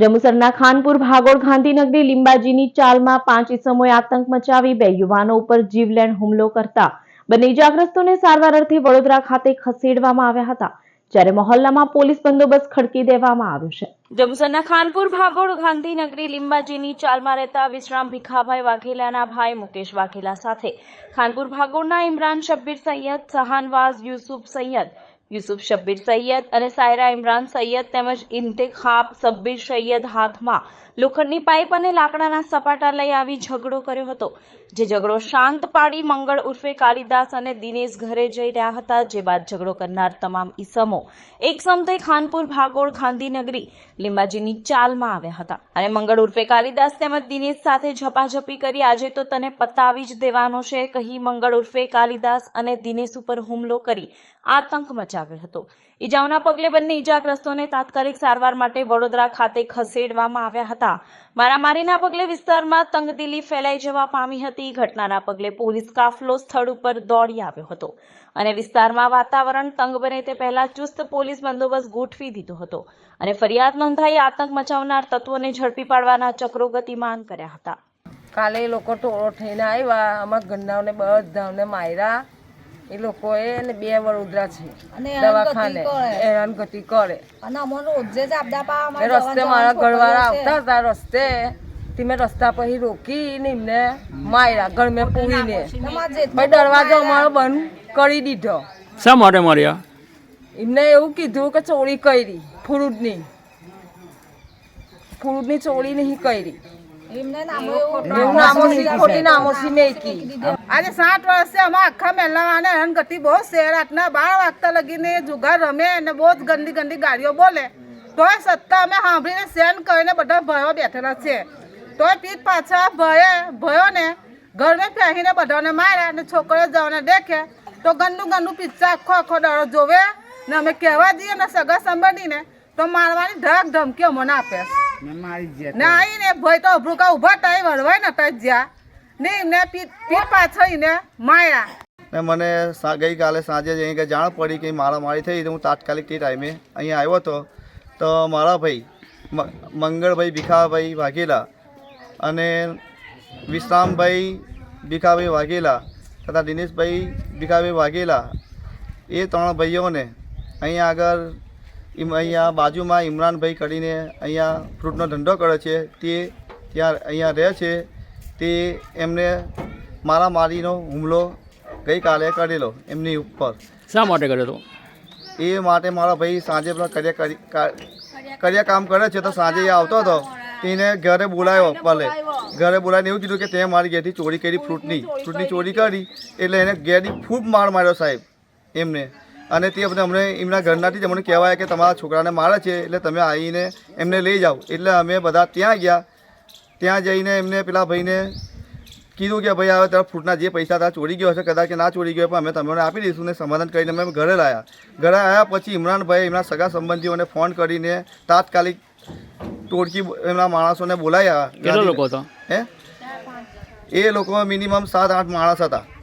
જંબુસરના ખાનપુર ભાગોળ ગાંધીનગરી લીંબાજીની ચાલમાં પાંચ ઇસમોએ આતંક મચાવી, બે યુવાનો ઉપર જીવલેણ હુમલો કરતા બંને ઇજાગ્રસ્તોને સારવાર અર્થે વડોદરા ખાતે ખસેડવામાં આવ્યા હતા, જ્યારે મહોલ્લામાં પોલીસ બંદોબસ્ત ખડકી દેવામાં આવ્યો છે. જંબુસરના ખાનપુર ભાગોળ ગાંધીનગરી લીંબાજીની ચાલમાં રહેતા વિશ્રામ ભીખાભાઈ વાઘેલાના ભાઈ મુકેશ વાઘેલા સાથે ખાનપુર ભાગોળના ઇમરાન શબ્બીર સૈયદ, સહાનવાઝ યુસુફ સૈયદ યુસુફ શબ્બીર સૈયદ અને સાયરા ઇમરાન સૈયદ તેમજ ઇન્તેખાબ શબ્બીર સૈયદ હાથમાં લોખંડની પાઇપ અને લાકડાના સપાટા લઈ આવી ઝઘડો કર્યો હતો. જે ઝઘડો શાંત પાડી મંગળ ઉર્ફે કાલિદાસ અને દિનેશ ઘરે જઈ રહ્યા હતા, જે બાદ ઝઘડો કરનાર તમામ ઈસમો એક સમતે ખાનપુર, ભાગોળ, ગાંધીનગરી, લીંબાજીની ચાલમાં આવ્યા હતા. અને મંગળ ઉર્ફે કાલિદાસ તેમજ દિનેશ સાથે ઝપાઝપી કરી આજે તો તને પતાવી જ દેવાનો છે, કહી મંગળ ઉર્ફે કાલિદાસ અને દિનેશ ઉપર હુમલો કરી આતંક મચાવ્યો. હતો. ઈજાઓના પગલે બંને ઈજાગ્રસ્તોને તાત્કાલિક સારવાર માટે વડોદરા ખાતે ખસેડવામાં આવ્યા હતા. મારામારીના પગલે વિસ્તારમાં તંગદિલી ફેલાઈ જવા પામી હતી. ઘટનાના પગલે પોલીસ કાફલો સ્થળ ઉપર દોડી આવ્યો હતો અને વિસ્તારમાં વાતાવરણ તંગ બને તે પહેલા ચુસ્ત પોલીસ બંદોબસ્ત ગોઠવી દીધો હતો અને ફરિયાદ નોંધાઈ આતંક મચાવનાર તત્વોને ઝડપી પાડવાના ચક્રો ગતિમાન કર્યા હતા. કાલે એ લોકો ટોળો થઈને આવ્યા. અમારા ગન્નાઓને બધાને માર્યા. એ લોકોએ ને બે વડોદરા છે. દવાખાને. હેરાનગતિ કરે. કરે. રસ્તે મારા ઘરવાળા આવતા હતા રસ્તે. તે મેં રસ્તા પછી રોકીને એમને માર્યા. ઘર મેં પૂરીને. ભાઈ દરવાજો અમારો બંધ કરી દીધો. શા માટે માર્યા? એમને એવું કીધું કે ચોરી કરી. ફ્રૂટની ફ્રૂટની ચોરી નહીં કરી. આજે સાત વર્ષથી અમે આખા મહેલામાં હેરાનગતિ બહુ છે રાતના બાર વાગતા લગીને જુગાર રમે અને બહુ જ ગંદી ગંદી ગાડીઓ બોલે. તોય સત્તા અમે સાંભળીને સેન કરીને બધા ભયો બેઠેલા છે. તોય પીઠ પાછા ભયે ભયોને ઘરમાં ફેંકીને બધાને માર્યા અને છોકરો જવાને દેખે. તો ગંદુ ગંદુ પિક્ચર આખો આખો દડો જોવે ને અમે કહેવા દઈએ ને સગા સંબંધીને તો મારવાની ધક ધમકી અમને આપે. છે ને આવીને ભાઈ તો અભરું કા ઊભા થાય વળવાય ને ત્યાં જ્યાં. ને ને પીઠ પાછળ માર્યા ને મને ગઈકાલે સાંજે જ અહીં કે જાણ પડી કે મારામારી થઈ તો હું તાત્કાલિક તે ટાઈમે અહીંયા આવ્યો હતો. તો મારા ભાઈ મંગળભાઈ ભીખાભાઈ વાઘેલા અને વિશ્રામભાઈ ભીખાભાઈ વાઘેલા તથા દિનેશભાઈ ભીખાભાઈ વાઘેલા એ ત્રણ ભાઈઓને અહીંયા આગળ અહીંયા બાજુમાં ઇમરાનભાઈ કરીને અહીંયા ફ્રૂટનો ધંધો કરે છે તે ત્યાં અહીંયા રહે છે તે એમને મારામારીનો હુમલો ગઈકાલે કરેલો એમની ઉપર. શા માટે કર્યો હતો? એ માટે મારા ભાઈ સાંજે પેલા કર્યા કરી કર્યા કામ કરે છે તો સાંજે એ આવતો હતો તેને ઘરે બોલાવ્યો ભલે. ઘરે બોલાવીને એવું કીધું કે તે મારી ઘેરથી ચોરી કરી ફ્રૂટની ફ્રૂટની ચોરી કરી એટલે એને ઘેરથી ખૂબ માર માર્યો સાહેબ એમને. અને તે બધા અમને એમના ઘરનાથી જ અમને કહેવાય કે તમારા છોકરાને મારે છે એટલે તમે આવીને એમને લઈ જાઓ. એટલે અમે બધા ત્યાં ગયા. ત્યાં જઈને એમને પેલા ભાઈને કીધું કે ભાઈ હવે તારા ફૂટના જે પૈસા તારા ચોરી ગયો હશે કદાચ કે ના ચોરી ગયો પણ અમે તમને આપી દઈશું ને સમાધાન કરીને અમે ઘરે લાવ્યા ઘરે આવ્યા પછી ઇમરાનભાઈ એમના સગા સંબંધીઓને ફોન કરીને તાત્કાલિક ટોળકી એમના માણસોને બોલાયા. કેટલા લોકો હતા? હે? એ લોકો મિનિમમ સાત આઠ માણસ હતા.